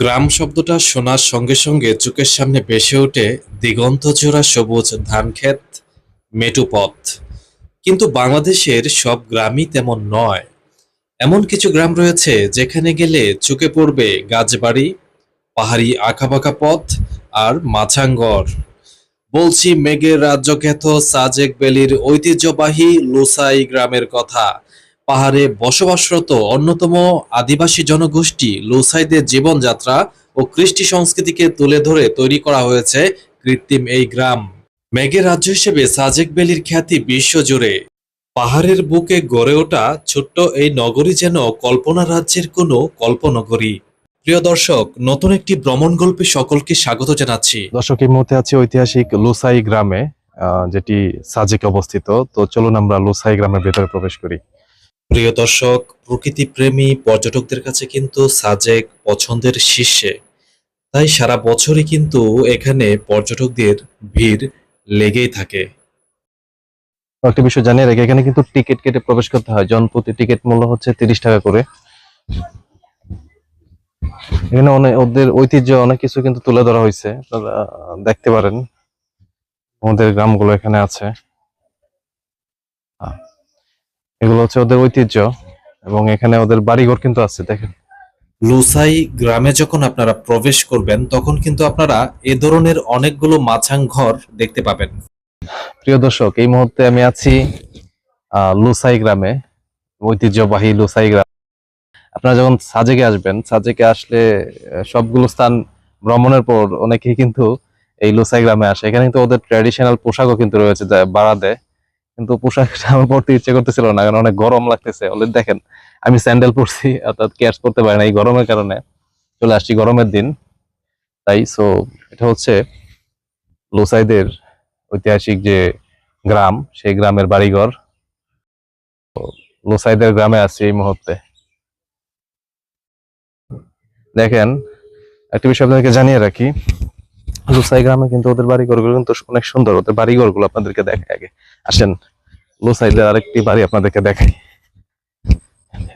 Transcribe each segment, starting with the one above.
গ্রাম শব্দটা শোনার সঙ্গে সঙ্গে চোখের সামনে ভেসে ওঠে দিগন্তজোড়া সবুজ ধানক্ষেত মেটুপথ কিন্তু বাংলাদেশের সব গ্রামই তেমন নয়। এমন কিছু গ্রাম রয়েছে যেখানে গেলে চোখে পড়বে গাছবাড়ি, পাহাড়ি আঁকাবাঁকা পথ আর মাছাঙ্গর। বলছি মেঘের রাজ্যখ্যাত সাজেক বেলির ঐতিহ্যবাহী লুসাই গ্রামের কথা। পাহাড়ে বসবাসরত অন্যতম আদিবাসী জনগোষ্ঠী লোসাইদের জীবনযাত্রা ও কৃষ্টি সংস্কৃতিকে তুলে ধরে তৈরি করা হয়েছে কৃত্রিম এই গ্রাম। মেঘের রাজ্য হিসেবে সাজেক বেলির খ্যাতি বিশ্বজুড়ে। পাহাড়ের বুকে গড়ে ওঠা ছোট্ট এই নগরী যেন কল্পনা রাজ্যের কোনো কল্পনগরী। প্রিয় দর্শক, নতুন একটি ভ্রমণ গল্পে সকলকে স্বাগত জানাচ্ছি। দর্শক, এই মুহূর্তে আছি ঐতিহাসিক লোসাই গ্রামে যেটি সাজেকে অবস্থিত। তো চলুন আমরা লোসাই গ্রামের ভেতরে প্রবেশ করি। প্রিয় দর্শক প্রকৃতি প্রেমী পর্যটকদের কাছে কিন্তু সাজেক পছন্দের শীর্ষে। তাই সারা বছরই কিন্তু এখানে পর্যটকদের ভিড় লেগেই থাকে। একটা বিষয় জানিয়ে রাখি, এখানে কিন্তু টিকিট কেটে প্রবেশ করতে হয়। জন প্রতি টিকিট মূল্য হচ্ছে তিরিশ টাকা করে। এখানে অনেক ওদের ঐতিহ্য, অনেক কিছু কিন্তু তুলে ধরা হয়েছে। দেখতে পারেন। আমাদের গ্রামগুলো এখানে আছে। এগুলো হচ্ছে ওদের ঐতিহ্য এবং এখানে ওদের বাড়িঘর কিন্তু আছে দেখেন। লুসাই গ্রামে যখন আপনারা প্রবেশ করবেন তখন কিন্তু আপনারা এ ধরনের অনেকগুলো মাছাং ঘর দেখতে পাবেন। প্রিয় দর্শক এই মুহূর্তে আমি আছি লুসাই গ্রামে ঐতিহ্যবাহী লুসাই গ্রাম। আপনারা যখন সাজেকে আসবেন সাজেকে আসলে সবগুলো স্থান ভ্রমণের পর অনেকেই কিন্তু এই লুসাই গ্রামে আসে। এখানে কিন্তু ওদের ট্র্যাডিশনাল পোশাকও কিন্তু রয়েছে ভাড়া দেয় কিন্তু পোশাকটা আমার পড়তে ইচ্ছে করতেছিল না, কারণ অনেক গরম লাগতেছে। অলরেডি দেখেন, আমি স্যান্ডেল পরছি, অর্থাৎ ক্যাশ করতে পারি না এই গরমের কারণে। চলে আসছি গরমের দিন। তাই সো এটা হচ্ছে লোসাইদের ঐতিহাসিক যে গ্রাম, সেই গ্রামের বাড়িঘর। লোসাইদের গ্রামে আছি এই মুহূর্তে। দেখেন, একটা বিষয় আপনাদেরকে জানিয়ে রাখি। লোসাই গ্রামে, কিন্তু ওদের বাড়িঘরগুলো কিন্তু অনেক সুন্দর। ওদের বাড়িঘরগুলো আপনাদেরকে দেখাই আগে। আসেন, লোসাইদের আরেকটি বাড়ি আপনাদেরকে দেখাই।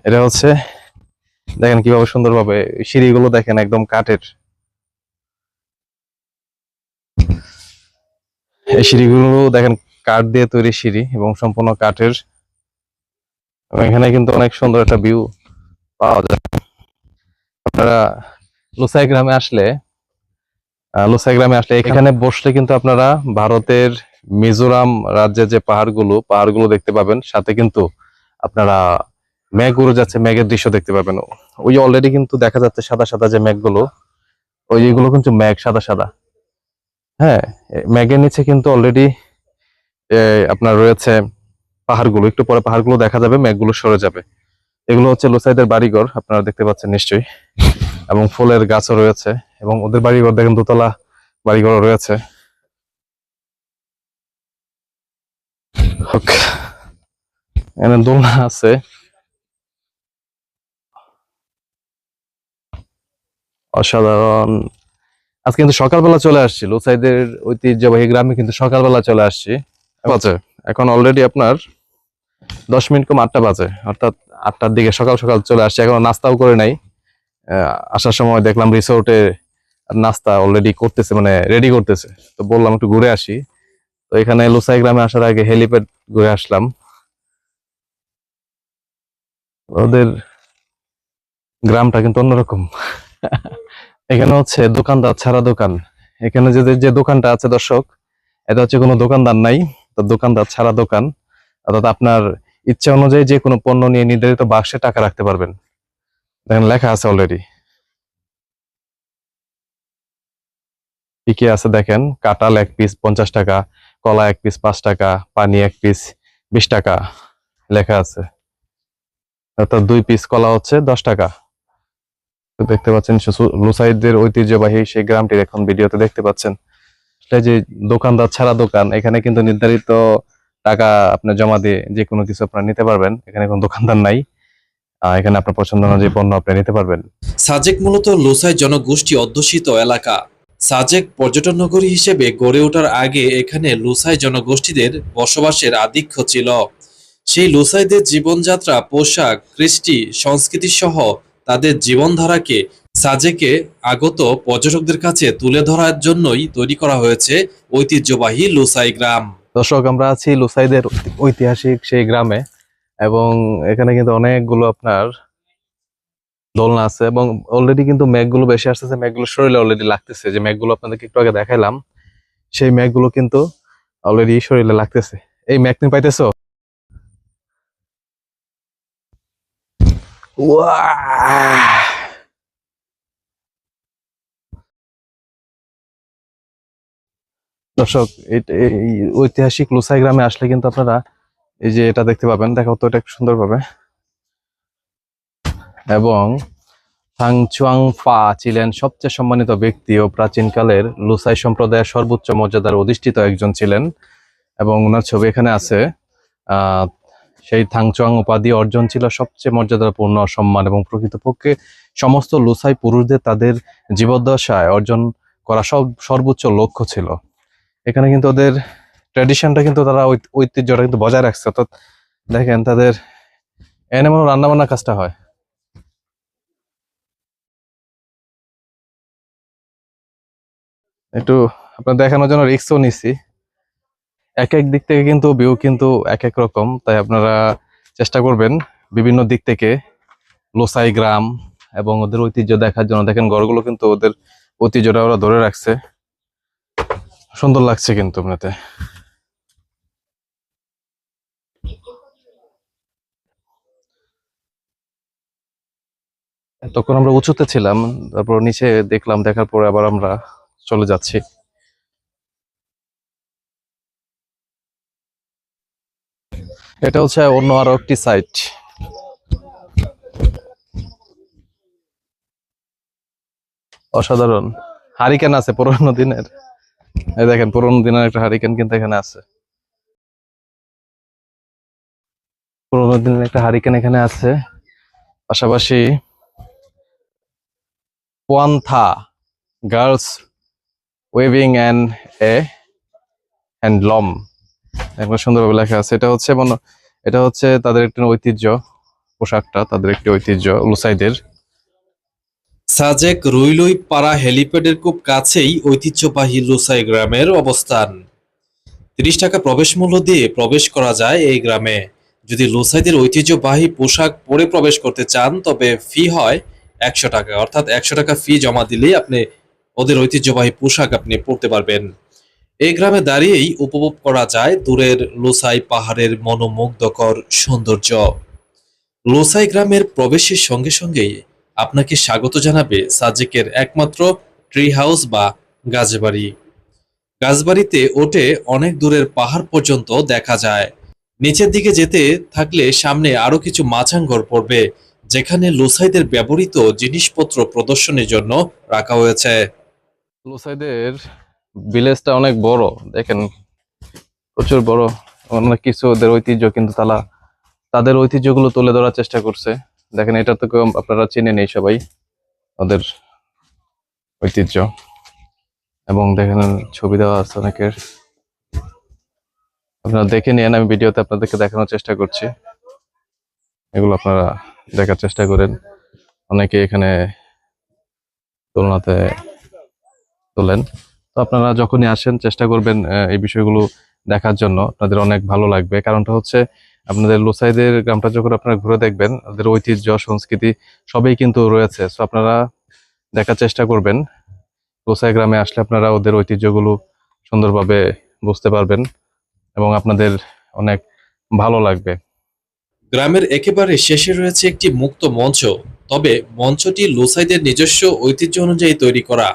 এটা হচ্ছে, দেখেন কীভাবে সুন্দর সুন্দরভাবে সিঁড়িগুলো দেখেন একদম কাঠের। এই সিঁড়িগুলো দেখেন কাঠ দিয়ে তৈরি সিঁড়ি এবং সম্পূর্ণ কাঠের। এখানে কিন্তু অনেক সুন্দর একটা ভিউ পাওয়া যায়। আপনারা লুসাই গ্রামে আসলে আহ, লুসাই গ্রামে আসলে এখানে বসলে কিন্তু আপনারা ভারতের মিজোরাম রাজ্যের যে পাহাড়গুলো পাহাড়গুলো দেখতে পাবেন। সাথে কিন্তু আপনারা মেঘ উড়ে যাচ্ছে মেঘের দৃশ্য দেখতে পাবেন। ওই অলরেডি কিন্তু দেখা যাচ্ছে সাদা সাদা যে মেঘগুলো ওই যেগুলো কিন্তু মেঘ সাদা সাদা। হ্যাঁ মেঘের নিচে কিন্তু অলরেডি আপনার রয়েছে পাহাড়গুলো। একটু পরে পাহাড়গুলো দেখা যাবে মেঘগুলো সরে যাবে। এগুলো হচ্ছে লোসাইদের বাড়িঘর আপনারা দেখতে পাচ্ছেন নিশ্চয়ই। এবং ফুলের গাছও রয়েছে এবং ওদের বাড়িঘর দেখেন দোতলা বাড়িঘর রয়েছে। এখানে দোলনা আছে। অসাধারণ। আজকে কিন্তু সকালবেলা চলে আসছি লোসাইদের ঐতিহ্যবাহী গ্রামে কিন্তু সকালবেলা চলে আসছি। বাজে, এখন অলরেডি আপনার দশ মিনিট কম আটটা বাজে, অর্থাৎ আটটার দিকে সকাল সকাল চলে আসছি, এখনও নাস্তাও করে নাই। আসার সময় দেখলাম রিসোর্টে নাস্তা অলরেডি করতেছে মানে রেডি করতেছে। তো বললাম একটু ঘুরে আসি। তো এখানে লোসাই গ্রামে আসার আগে হেলিপ্যাড ঘুরে আসলাম। ওদের গ্রামটা কিন্তু অন্যরকম। এখানে হচ্ছে দোকানদার ছাড়া দোকান। এখানে যে যে দোকানটা আছে দর্শক, এটা হচ্ছে কোনো দোকানদার নাই। তো দোকানদার ছাড়া দোকান। অর্থাৎ আপনার ইচ্ছা অনুযায়ী যে কোনো পণ্য নিয়ে নির্ধারিত বাক্সে টাকা রাখতে পারবেন। দেখেন লেখা আছে অলরেডি কি কি আছে দেখেন? কাঁঠাল এক পিস পঞ্চাশ টাকা, কলা এক পিস পাঁচ টাকা, পানি এক পিস বিশ টাকা লেখা আছে। অর্থাৎ দুই পিস কলা হচ্ছে দশ টাকা। তো দেখতে পাচ্ছেন লুসাইদের ঐতিহ্যবাহী সেই গ্রামটির এখন ভিডিওতে দেখতে পাচ্ছেন। আসলে যে দোকানদার ছাড়া দোকান, এখানে কিন্তু নির্ধারিত টাকা আপনি জমা দিয়ে যে কোনো কিছু আপনারা নিতে পারবেন। এখানে কোনো দোকানদার নাই। এখানে আপনার পছন্দ অনুযায়ী পণ্য আপনি নিতে পারবেন। সাজেক মূলত লুসাই জনগোষ্ঠী অধ্যুষিত এলাকা। সাজেক পর্যটন নগরী হিসেবে গড়ে ওঠার আগে এখানে লুসাই জনগোষ্ঠীদের বসবাসের আধিক্য ছিল। সেই লুসাইদের জীবনযাত্রা পোশাক কৃষ্টি সংস্কৃতি সহ তাদের জীবনধারাকে সাজেকে আগত পর্যটকদের কাছে তুলে ধরার জন্যই তৈরি করা হয়েছে ঐতিহ্যবাহী লুসাই গ্রাম। দর্শক আমরা আছি লুসাইদের ঐতিহাসিক সেই গ্রামে। এবং এখানে কিন্তু অনেকগুলো আপনার দোলনা আছে এবং অলরেডি কিন্তু মেঘগুলো বেশি আসতেছে মেঘগুলো শরীরে অলরেডি লাগতেছে। যে মেঘগুলো আপনাদেরকে একটু আগে দেখাইলাম, সেই মেঘগুলো কিন্তু অলরেডি শরীরে লাগতেছে। এই মেঘ তুমি পাইতেছো? দর্শক ঐতিহাসিক লুসাই গ্রামে আসলে কিন্তু আপনারা এই যে এটা দেখতে পাবেন, দেখাও তো এটা একটু সুন্দর ভাবে এবং থাংচুয়াং ফা ছিলেন সবচেয়ে সম্মানিত ব্যক্তি ও প্রাচীনকালের লুসাই সম্প্রদায়ের সর্বোচ্চ মর্যাদার অধিষ্ঠিত একজন ছিলেন। এবং ওনার ছবি এখানে আছে সেই থাংচুয়াং উপাধি অর্জন ছিল সবচেয়ে মর্যাদাপূর্ণ, সম্মান এবং প্রকৃতপক্ষে সমস্ত লুসাই পুরুষদের তাদের জীবদ্দশায় অর্জন করা সব সর্বোচ্চ লক্ষ্য ছিল। এখানে কিন্তু ওদের ট্র্যাডিশনটা কিন্তু তারা ঐতিহ্যটা কিন্তু বজায় রাখছে। অর্থাৎ দেখেন তাদের এনে মনে রান্না বান্নার কাজটা হয়। একটু আপনার দেখানোর জন্য রিক্সও নিছি এক এক দিক থেকে কিন্তু ভিউ কিন্তু এক এক রকম, তাই আপনারা চেষ্টা করবেন বিভিন্ন দিক থেকে লোসাই গ্রাম এবং ওদের ঐতিহ্য দেখার জন্য। দেখেন ঘরগুলো কিন্তু ওদের ঐতিহ্যটা ওরা ধরে রাখছে। সুন্দর লাগছে কিন্তু এমনিতে তখন আমরা উঁচুতে ছিলাম, তারপর নিচে দেখলাম, দেখার পরে আবার আমরা চলে যাচ্ছি। এটা হচ্ছে অন্য আরও একটি সাইট অসাধারণ। হারিকেন আছে পুরোনো দিনের। এই দেখেন, পুরোনো দিনের একটা হারিকেন কিন্তু এখানে আছে। পুরোনো দিনের একটা হারিকেন এখানে আছে। পাশাপাশি পোয়ান্থা girls weaving and a handloom একবার সুন্দরভাবে লেখা আছে, এটা হচ্ছে এটা হচ্ছে তাদের একটি ঐতিহ্য পোশাকটা, তাদের একটি ঐতিহ্য লুসাইদের। সাজেক রুইলুই পাড়া হেলিপ্যাডের খুব কাছেই ঐতিহ্যবাহী লুসাই গ্রামের অবস্থান। তিরিশ টাকা প্রবেশ মূল্য দিয়ে প্রবেশ করা যায় এই গ্রামে। যদি লুসাইদের ঐতিহ্যবাহী পোশাক পরে প্রবেশ করতে চান, তবে ফি হয় একশো টাকা। অর্থাৎ একশো টাকা ফি জমা দিলেই আপনি ওদের ঐতিহ্যবাহী পোশাক আপনি পরতে পারবেন। এই গ্রামে দাঁড়িয়েই উপভোগ করা যায় দূরের লোসাই পাহাড়ের মনোমুগ্ধকর সৌন্দর্য। লোসাই গ্রামের প্রবেশের সঙ্গে সঙ্গেই আপনাকে স্বাগত জানাবে সাজেকের একমাত্র ট্রি হাউস বা গাছবাড়ি। গাছবাড়িতে ওঠে অনেক দূরের পাহাড় পর্যন্ত দেখা যায়। নিচের দিকে যেতে থাকলে সামনে আরও কিছু মাছাঙ্গর পড়বে। যেখানে লোসাইদের ব্যবহৃত জিনিসপত্র প্রদর্শনের জন্য রাখা হয়েছে। লুসাইদের ভিলেজটা অনেক বড়, দেখেন, প্রচুর বড়, অনেক কিছু ওদের ঐতিহ্য, কিন্তু তারা তাদের ঐতিহ্যগুলো তুলে ধরার চেষ্টা করছে। দেখেন, এটা তো আপনারা চিনে নেই সবাই, ওদের ঐতিহ্য। এবং দেখেন, ছবি দেওয়া আছে অনেকের। আপনারা দেখে নিন, আমি ভিডিওতে আপনাদেরকে দেখানোর চেষ্টা করছি। এগুলো আপনারা দেখার চেষ্টা করেন। অনেকে এখানে তুলনাতে তোলেন। তো আপনারা যখনই আসেন, চেষ্টা করবেন এই বিষয়গুলো দেখার জন্য। আপনাদের অনেক ভালো লাগবে। কারণটা হচ্ছে, আপনাদের লোসাইদের গ্রামটা যখন আপনারা ঘুরে দেখবেন ওদের ঐতিহ্য, সংস্কৃতি সবই কিন্তু রয়েছে। সো আপনারা দেখার চেষ্টা করবেন। লোসাই গ্রামে আসলে আপনারা ওদের ঐতিহ্যগুলো সুন্দরভাবে বুঝতে পারবেন এবং আপনাদের অনেক ভালো লাগবে। গ্রামের একেবারে শেষে রয়েছে একটি মুক্ত মঞ্চ। তবে মঞ্চটি লোসাইদের নিজস্ব ঐতিহ্য অনুযায়ী তৈরি করা।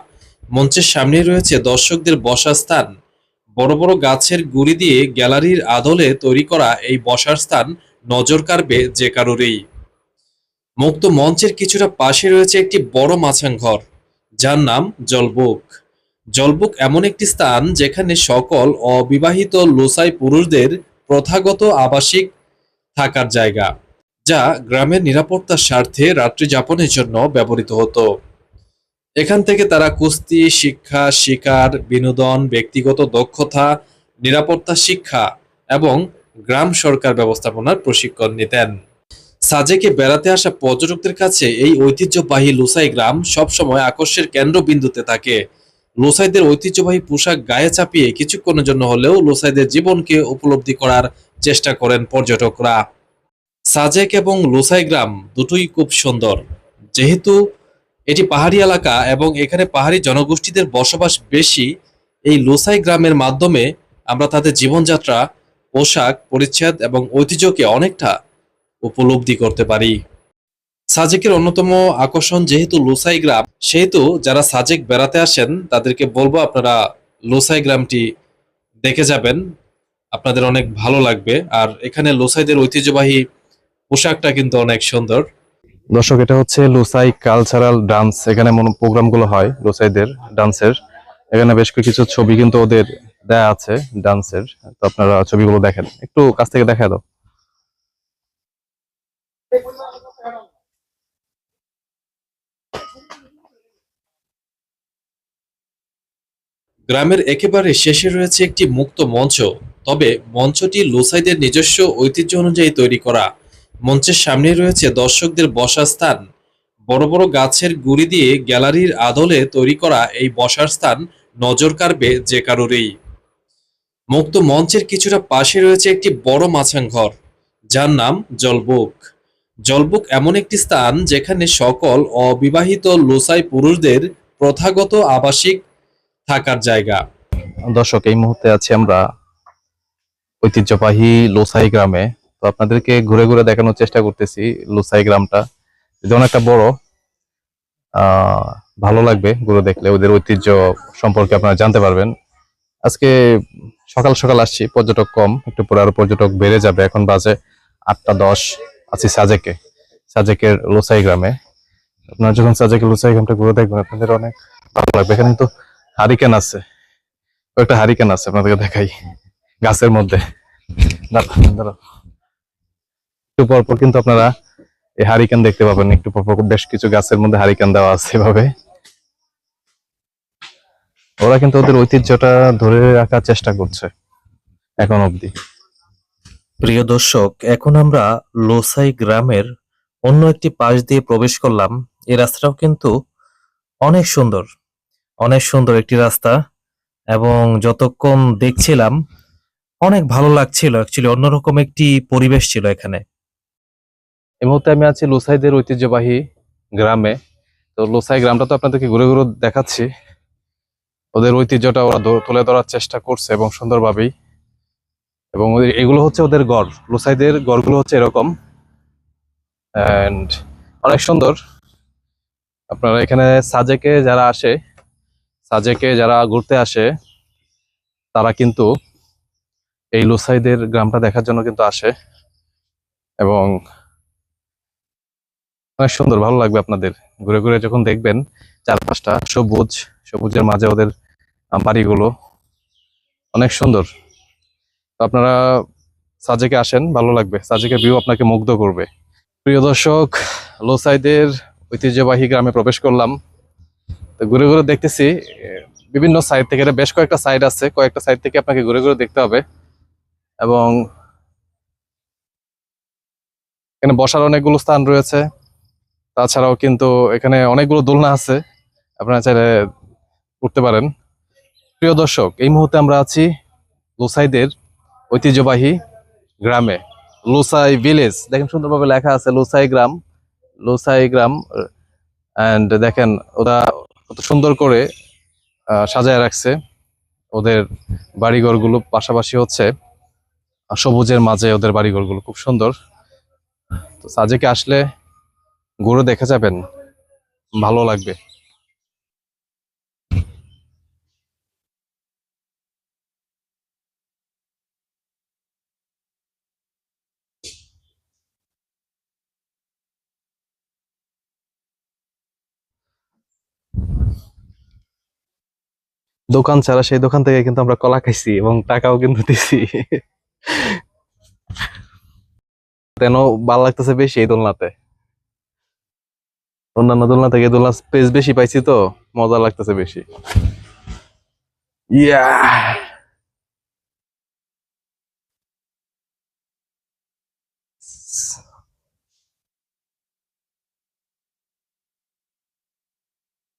মঞ্চের সামনে রয়েছে দর্শকদের বসার স্থান। বড় বড় গাছের গুড়ি দিয়ে গ্যালারির আদলে তৈরি করা এই বসার স্থান নজর কাড়বে যে কারোরই। মুক্ত মঞ্চের কিছুটা পাশে রয়েছে একটি বড় মাছাং ঘর যার নাম জলবুক। জলবুক এমন একটি স্থান যেখানে সকল অবিবাহিত লোসাই পুরুষদের প্রথাগত আবাসিক থাকার জায়গা, যা গ্রামের নিরাপত্তার স্বার্থে রাত্রি যাপনের জন্য ব্যবহৃত হতো। এখান থেকে তারা কুস্তি, শিক্ষা, শিকার, বিনোদন, ব্যক্তিগত দক্ষতা, নিরাপত্তা, শিক্ষা এবং গ্রাম সরকার ব্যবস্থাপনার প্রশিক্ষণ নিতেন। সাজেকে বেড়াতে আসা পর্যটকদের কাছে এই ঐতিহ্যবাহী লুসাই গ্রাম সবসময় আকর্ষের কেন্দ্রবিন্দুতে থাকে। লোসাইদের ঐতিহ্যবাহী পোশাক গায়ে চাপিয়ে কিছুক্ষণের জন্য হলেও লোসাইদের জীবনকে উপলব্ধি করার চেষ্টা করেন পর্যটকরা। সাজেক এবং লোসাই গ্রাম দুটোই খুব সুন্দর। যেহেতু এটি পাহাড়ি এলাকা এবং এখানে পাহাড়ি জনগোষ্ঠীদের বসবাস বেশি, এই লোসাই গ্রামের মাধ্যমে আমরা তাদের জীবনযাত্রা, পোশাক, পরিচ্ছদ এবং ঐতিহ্যকে অনেকটা উপলব্ধি করতে পারি। সাজেকের অন্যতম আকর্ষণ যেহেতু লোসাই গ্রাম, সেহেতু যারা সাজেক বেড়াতে আসেন তাদেরকে বলব আপনারা লোসাই গ্রামটি দেখে যাবেন। আপনাদের অনেক ভালো লাগবে। আর এখানে লোসাইদের ঐতিহ্যবাহী পোশাকটা কিন্তু অনেক সুন্দর। দর্শক এটা হচ্ছে লোসাই কালচারাল ডান্স। এখানে প্রোগ্রামগুলো হয় লুসাইদের ডান্সের। এখানে বেশ কিছু ছবি কিন্তু ওদের দেয়া আছে ডান্সের। তো আপনারা ছবিগুলো দেখেন। একটু কাছ থেকে দেখা দাও। গ্রামের একেবারে শেষে রয়েছে একটি মুক্ত মঞ্চ। তবে মঞ্চটি লোসাইদের নিজস্ব ঐতিহ্য অনুযায়ী তৈরি করা। মঞ্চের সামনে রয়েছে দর্শকদের বসার স্থান। বড় বড় গাছের গুড়ি দিয়ে গ্যালারির আদলে তৈরি করা এই বসার স্থান নজর কাড়বে যে কারোরই। মুক্ত মঞ্চের কিছুটা পাশে রয়েছে একটি বড় মাছাং ঘর, যার নাম জলবুক। জলবুক এমন একটি স্থান যেখানে সকল অবিবাহিত লোসাই পুরুষদের প্রথাগত আবাসিক থাকার জায়গা। দর্শক, এই মুহূর্তে আছি আমরা ঐতিহ্যবাহী লোসাই গ্রামে। তো আপনাদেরকে ঘুরে ঘুরে দেখানোর চেষ্টা করতেছি লোসাই গ্রামটা। যেমন একটা বড় ভালো লাগবে ঘুরে দেখলে। ওদের ঐতিহ্য সম্পর্কে আপনারা জানতে পারবেন। আজকে সকাল সকাল আসছি, পর্যটক কম, একটু পরে আরও পর্যটক বেড়ে যাবে। এখন বাজে আটটা দশ, আছি সাজেকে, সাজেকের লোসাই গ্রামে। আপনারা যখন সাজেকের লোসাই গ্রামটা ঘুরে দেখবেন, আপনাদের অনেক ভালো লাগবে। এখানে কিন্তু হারিকেন আছে, কয়েকটা হারিকেন আছে, আপনাদেরকে দেখাই। গাছের মধ্যে। একটু পর পর কিন্তু আপনারা এই হারিকেন দেখতে পাবেন। একটু পর পর বেশ কিছু গাছের মধ্যে হারিকেন দেওয়া আছে এভাবে। ওরা কিন্তু ওদের ঐতিহ্যটা ধরে রাখার চেষ্টা করছে এখন অবধি। প্রিয় দর্শক এখন আমরা লোসাই গ্রামের অন্য একটি পাশ দিয়ে প্রবেশ করলাম। এই রাস্তাটাও কিন্তু অনেক সুন্দর। অনেক সুন্দর একটি রাস্তা এবং যতক্ষণ দেখছিলাম অনেক ভালো লাগছিল অ্যাকচুয়ালি অন্যরকম একটি পরিবেশ ছিল এখানে। এই মুহূর্তে আমি আছি লুসাইদের ঐতিহ্যবাহী গ্রামে। তো লুসাই গ্রামটা তো আপনাদেরকে ঘুরে ঘুরে দেখাচ্ছি। ওদের ঐতিহ্যটা ওরা তুলে ধরার চেষ্টা করছে এবং সুন্দরভাবেই। এবং ওদের, এগুলো হচ্ছে ওদের গড়। লুসাইদের গড়গুলো হচ্ছে এরকম। অ্যান্ড অনেক সুন্দর। আপনারা এখানে সাজেকে যারা আসে, সাজেকে যারা ঘুরতে আসে, তারা কিন্তু এই লুসাইদের গ্রামটা দেখার জন্য কিন্তু আসে। এবং অনেক সুন্দর, ভালো লাগবে আপনাদের। ঘুরে ঘুরে যখন দেখবেন চারপাশটা সবুজ, সবুজের মাঝে ওদের বাড়িগুলো, অনেক সুন্দর। তো আপনারা সাজেকে আসেন, ভালো লাগবে। সাজেকের ভিউ আপনাকে মুগ্ধ করবে। প্রিয় দর্শক, লোসাইদের ঐতিহ্যবাহী গ্রামে প্রবেশ করলাম। তো ঘুরে ঘুরে দেখতেছি বিভিন্ন সাইড থেকে বেশ কয়েকটা সাইড আছে। কয়েকটা সাইড থেকে আপনাকে ঘুরে ঘুরে দেখতে হবে। এবং এখানে বসার অনেকগুলো স্থান রয়েছে। তাছাড়াও কিন্তু এখানে অনেকগুলো দোলনা আছে। আপনারা চাইলে উঠতে পারেন। প্রিয় দর্শক, এই মুহূর্তে আমরা আছি লোসাইদের ঐতিহ্যবাহী গ্রামে, লোসাই ভিলেজ। দেখেন সুন্দরভাবে লেখা আছে লোসাই গ্রাম লোসাই গ্রাম অ্যান্ড দেখেন ওরা কত সুন্দর করে সাজায় রাখছে। ওদের বাড়িঘরগুলো পাশাপাশি হচ্ছে। সবুজের মাঝে ওদের বাড়িঘরগুলো খুব সুন্দর। তো সাজেকে আসলে ঘুরে দেখে যাবেন, ভালো লাগবে। দোকান ছাড়া সেই দোকান থেকে কিন্তু আমরা কলা খাইছি এবং টাকাও কিন্তু দিছি। কেন ভালো লাগতেছে বেশি এই দোলনাতে? অন্যান্য দোলনা থেকে দোলনা স্পেস বেশি পাইছি তো, মজা লাগতেছে বেশি। ইয়া